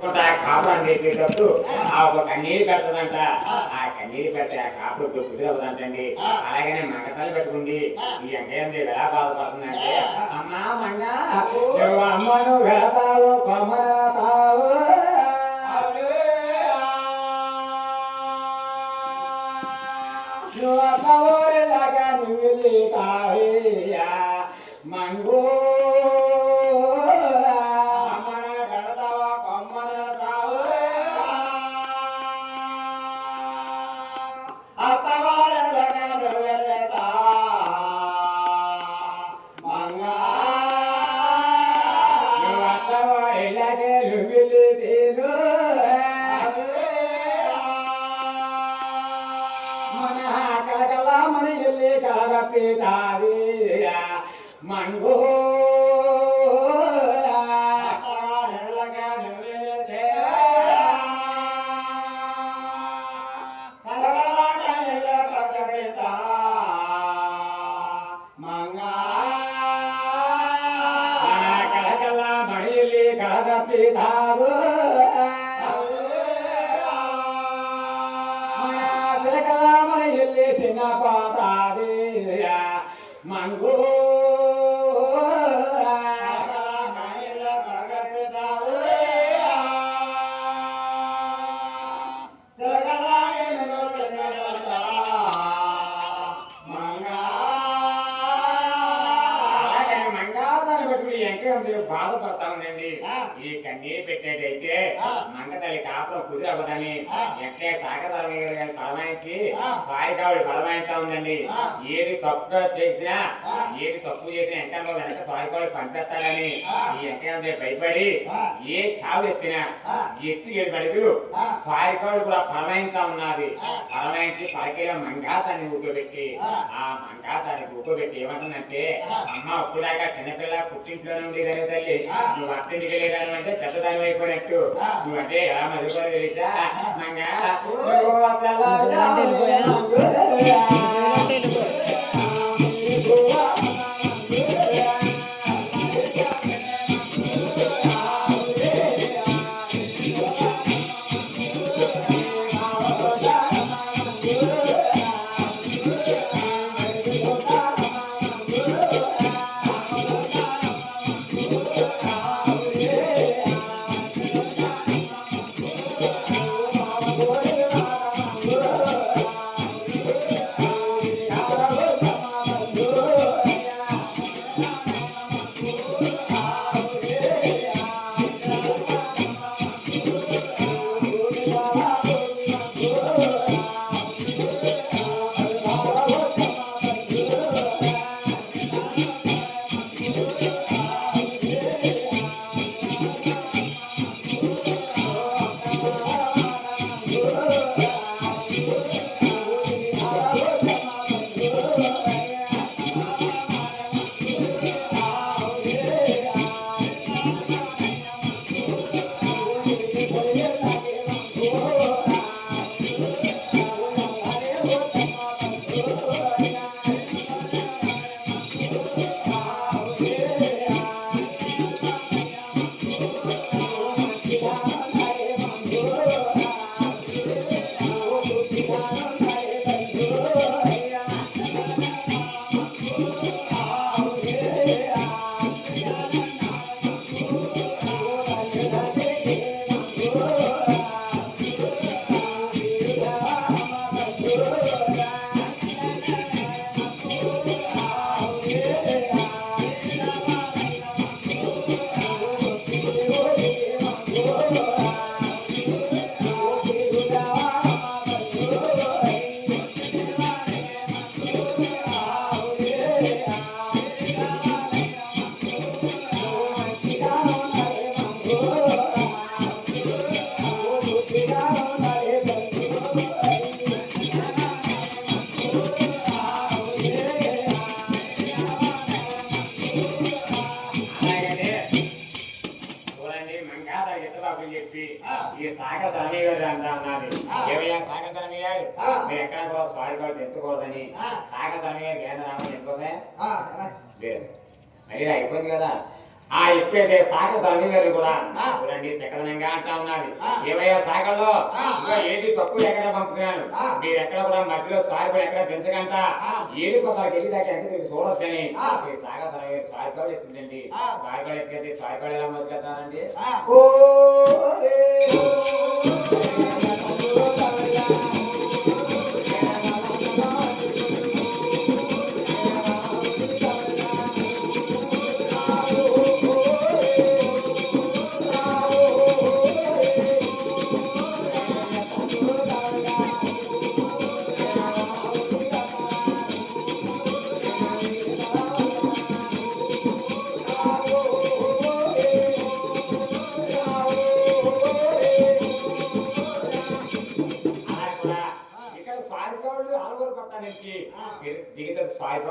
కాపురం చేసేటప్పుడు ఆ ఒక కన్నీరు పెడతదంట. ఆ కన్నీరు పెడితే ఆ కాపురు కుదిరవదంటండి అలాగనే మంగతలు పెట్టుకుంది ఈ ఎంకేంది ఎలా బాధపడుతుందంటే అమ్మా మంగ అమ్మను వెళతావు కొమ్మతావు నువ్వు నువ్వు మంగో తల్లి కాపురం కుదిరవదని ఎక్కే సాగతరం పరమాయించి సాయికావుడి ఉందండి. ఏది తప్పుగా చేసినా ఏది తప్పు చేసినా ఎంకల్లో వెనక సాయికావుడి పంపిస్తాడని ఈ ఎంకేంది భయపడి ఏ కావు ఎత్తినా ఎత్తి ఏడు పడదు సాయికావుడు కూడా పరమాయిస్తా ఉన్నది. పరమాయించి పలకేగా మంగాతాన్ని ఊకబెట్టి ఆ. మంగాతాన్ని ఊకబెట్టి ఏమంటుందంటే అమ్మ అప్పుడాక చిన్నపిల్ల పుట్టింట్లో నుండి కానీ తల్లి నువ్వు అత్తింటికి వెళ్ళేదాని అంటే పెద్దదాని అయిపోయినట్టు నువ్వంటే ఎలా మధుకోవాలి తెలుసా Yeah. ఇతబాబు చెప్పి ఈ సాగ ధనమయ్య గారు అంట అన్నది ఏమయ్యా సాగ ధనమయ్య గారు మీరు ఎక్కడ కూడా స్వామి గారు తెచ్చుకోవద్దని సాగ ధనమయ్య కేంద్ర నామం చెప్పుకోదే లేదు మరి అయిపోయింది కదా ఆ ఇప్పుడైతే సాగ ధరణి గారు కూడా. చూడండి చక్కదనంగా అంటా ఉన్నది ఆ. ఏమయ్యా. ఇంకా ఏది తక్కువ ఎక్కడ పంపుతున్నాను. మీరు ఎక్కడ కూడా మధ్యలో సారి కూడా ఎక్కడ పెంచకంట ఆ. ఏది పక్కకి వెళ్ళి దాకా ఎంత మీరు చూడొచ్చని. ఈ ధరణి గారు సారి కూడా ఆ. సారి కూడా ఎత్తితే సారి కూడా ఎలా ఆ. ఓ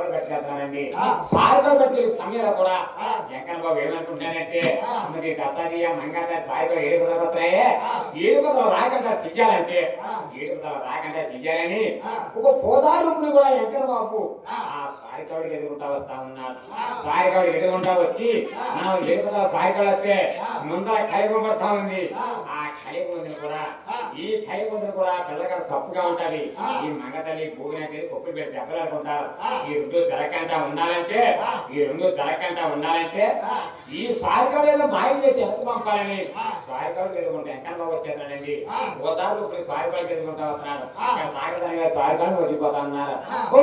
దిగితే సారికోళ్ళు పెట్టేస్తానండి ఆ. సారికోళ్ళు పెట్టే సమయంలో కూడా బాబు ఏమనుకుంటున్నానంటే. మరి దసాదియ మంగళ ఆ. ఏడు పదవ రాకుండా సిగ్గాలంటే ఆ. ఏడు పదవ రాకుండా సిగ్గాలని. ఒక పోదారుని కూడా వెంకన్న బాబు ఆ. సారికోళ్ళకి ఎదుర్కొంటా వస్తా ఉన్నాడు ఎదుర్కొంటా వచ్చి. మనం ఏడు పదవ సారికోళ్ళు వస్తే. ముందర కలిగి పడతా ఉంది ఆ. ఉంది కూడా. ఈ కైగుండ్రు కూడా పిల్లగాడు తప్పుగా ఉంటది. ఈ మంగతల్లి భూమికి కొప్పులు పెట్టి దెబ్బలాడుకుంటారు. ఈ రెండు జరగకుండా ఉండాలంటే. ఈ రెండు జరగకుండా ఉండాలంటే. ఈ సారికాడు ఏదో మాయం చేసి ఎంత పంపాలని. సారికాడు ఎదుర్కొంటే వచ్చేస్తాడండి ఆ. ఓసారి ఇప్పుడు సారికాడు ఎదుర్కొంటా వస్తున్నాడు ఆ. ఇక్కడ సాగదానిగా సారికాడు వదిలిపోతా. ఓ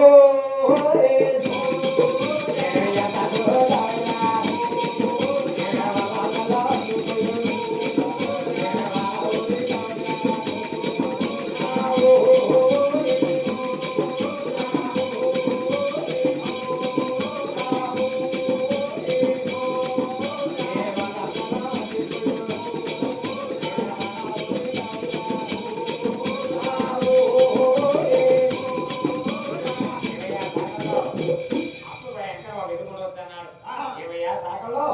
అప్పుడు వెంకన్న బాబు ఎదుర్కొని వస్తున్నాడు. ఏమయ్యా సాగంలో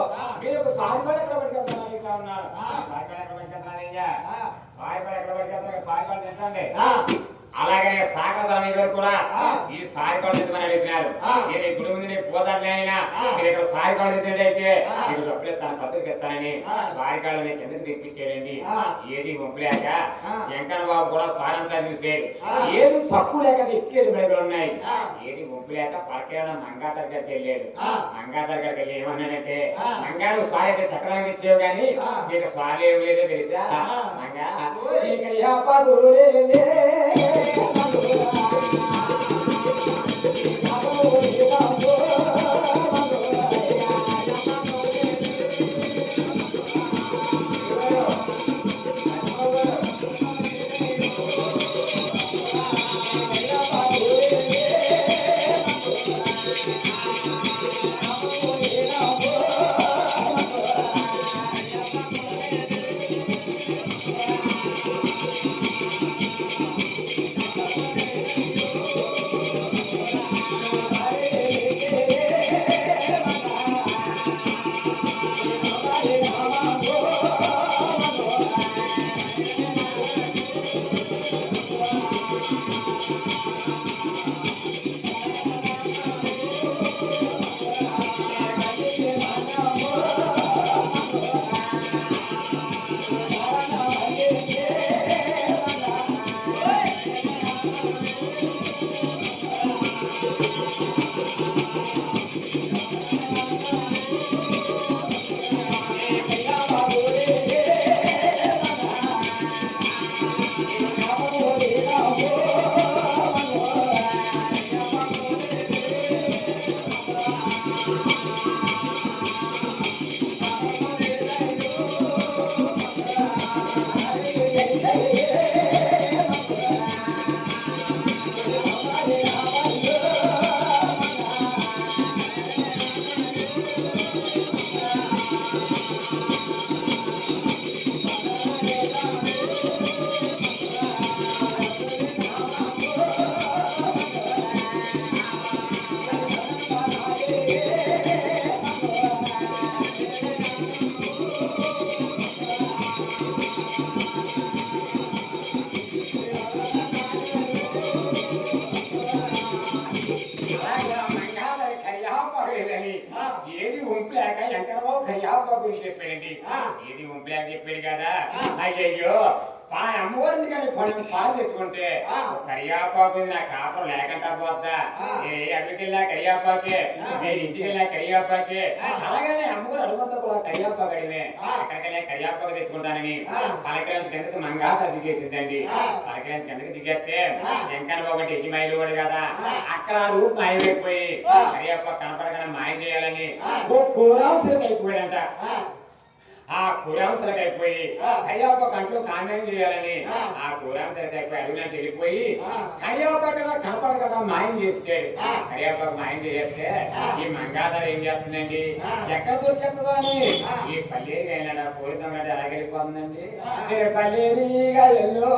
మీరు ఒక సారికాడు ఎక్కడ ఉన్నారు సారికాడు ఎక్కడ పట్టుకెళ్తున్నారు సారికాడు తెచ్చండి అలాగనే సాగతల మీద కూడా. ఈ సారికాడు తెచ్చమని అడిగినారు. నేను ఇప్పుడు ముందు నేను పోతాడులే అయినా. మీరు ఇక్కడ సారికాడు తెచ్చినట్టయితే ఆ. మీకు డబ్బులు ఇస్తాను పత్రిక ఆ. సారికాడు మీకు ఎందుకు తెప్పించాడండి. ఏది ఆ. వెంకన్న బాబు కూడా సారంతా చూసాడు. ఏది తక్కువ లేక ఎక్కేది బయటలు ఉన్నాయి. ఏది వంపు లేక పరకేడ మంగాతర్ గారికి వెళ్ళాడు. మంగాతర్ గారికి వెళ్ళి ఏమన్నాడంటే ఆ. మంగారు స్వారి అయితే చక్రానికి ఇచ్చేవు కానీ. నీకు స్వారి ఏం లేదో తెలుసా. మంగా きた! ఇది ఉంపలేక చెప్పాడు కదా అయ్యయ్యో ఆ అమ్మవారిని కానీ పన్నెండు సార్లు తెచ్చుకుంటే. కరియాపాకు నా కాపురం లేకుండా. నేను ఏ అడవికి వెళ్ళా కరియాపాకే. నేను ఇంటికి వెళ్ళా కరియాపాకే ఆ. అలాగనే అమ్మగారు అడుగుతా కూడా కరియాపాకు అడిమే ఆ. ఎక్కడికెళ్ళా కరియాపాకు తెచ్చుకుంటానని. పలకరించి కిందకి మంగాత దిగేసిందండి ఆ. పలకరించి కిందకి దిగేస్తే. వెంకన్న ఒకటి ఎగి మైలు కూడా కదా. అక్కడ ఆ రూపు మాయమైపోయి. కరియాపాకు కనపడకుండా మాయం చేయాలని. ఓ కూరావసరం అయిపోయాడంట ఆ, ఆ. కరియాప కంట్లో కామ్యం చేయాలని ఆ. అయిపోయి అడుగునంటే వెళ్ళిపోయి. కరియాప కదా కనపడకుండా మాయం చేసాడు ఆ. కరియాప మాయం చేస్తే. ఈ మంగాధర ఏం చేస్తుందండి. ఎక్కడ దొరికెత్తదో అని. ఈ పల్లేరి అయినా పోలితం అంటే ఎలా వెళ్ళిపోతుందండి పల్లేరిగా ఎల్లో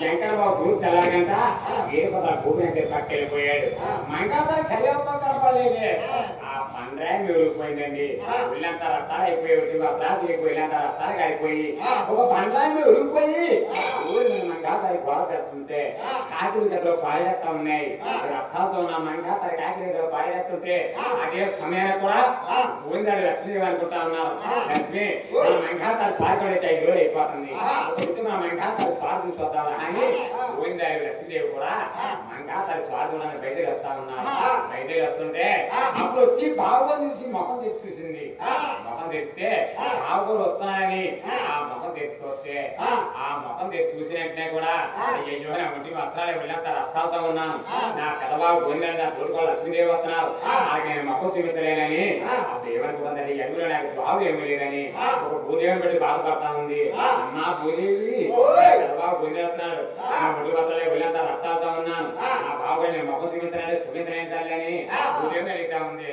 వెంకట బాబు కూర్చు ఏ పద కూపిన పక్కెళ్ళిపోయాడు మంగాధర కయ్యాప కనపడలేదు ఆ పండ్రాయి ఉరిగిపోయిందండి వీళ్ళంతా రక్తాలు అయిపోయి రక్తాలు అయిపోయి వీళ్ళంతా రక్తాలు కాలిపోయి ఒక పండ్రాయి ఉరిగిపోయి ఊరి మీద గోడ పెడుతుంటే కాకిరి దగ్గర పాడేస్తా ఉన్నాయి. రక్తాలతో ఉన్న మంగాధర కాకిరి దగ్గర పాడేస్తుంటే అదే సమయాన్ని కూడా ఊరిందాడు లక్ష్మీ అనుకుంటా ఉన్నారు. లక్ష్మి మన సాగుడు వచ్చి ఐదు రోజులు అయిపోతుంది. మంగాధర స్వార్థం చూద్దాం అని ఊరిందాడు లక్ష్మీదేవి కూడా. మంగాధర స్వార్థం బయటకు వస్తా ఉన్నారు బయటకు వస్తుంటే అప్పుడు వచ్చి బాగోలు చూసి ముఖం తెచ్చి చూసింది. ముఖం తెస్తే బాగోలు వస్తానని ఆ. ముఖం తెచ్చుకొస్తే ఆ. ముఖం తెచ్చి చూసిన వెంటనే కూడా అయ్యో నా ఒంటి వస్త్రాలు వెళ్ళంత రక్తాలతో ఉన్నాను. నా పెదబాబు పోయినాడు నా తోడుకోవాలి లక్ష్మీదేవి వస్తున్నారు. నాకు నేను మొక్కం చూపించలేనని అప్పుడు ఏమనుకుంటుంది ఎడుగులో నాకు బాబు ఏమీ లేదని ఒక భూదేవిని పెట్టి బాధపడతా ఉంది. అమ్మా భూదేవి పెదబాబు పోయిన వస్తున్నాడు నా ఒంటి వస్త్రాలు వెళ్ళంత రక్తాలతో ఉన్నాను. నా బాబు నేను మొక్కం చూపించలేని అడుగుతా ఉంది.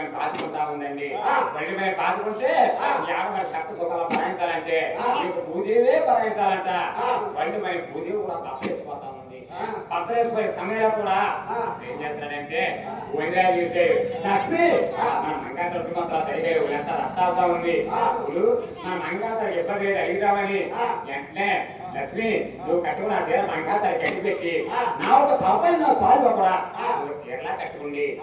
మనం పాతుకుంటా ఉందండి. పళ్ళు మనం పాతుకుంటే ఈ ఆడపడి తప్పు సుఖాలు భరాయించాలంటే నీకు భూదేవే భరాయించాలంట పళ్ళు మరి భూదేవి కూడా తప్పేసిపోతా ఉంది. పత్తలేసిపోయే సమయంలో కూడా ఏం చేస్తాడంటే వందరా చూసే లక్ష్మి మన మంగాతర కుటుంబంతో సరిగా ఎంత రక్తాలుతా ఉంది? ఇప్పుడు మన మంగాతర ఇబ్బంది లేదు అడిగిదామని. వెంటనే లక్ష్మి నువ్వు కట్టుకున్న చీర మంగాతర కట్టి పెట్టి నా ఒక తప్పని నా సాల్వ కూడా నువ్వు చీరలా కట్టుకుంది.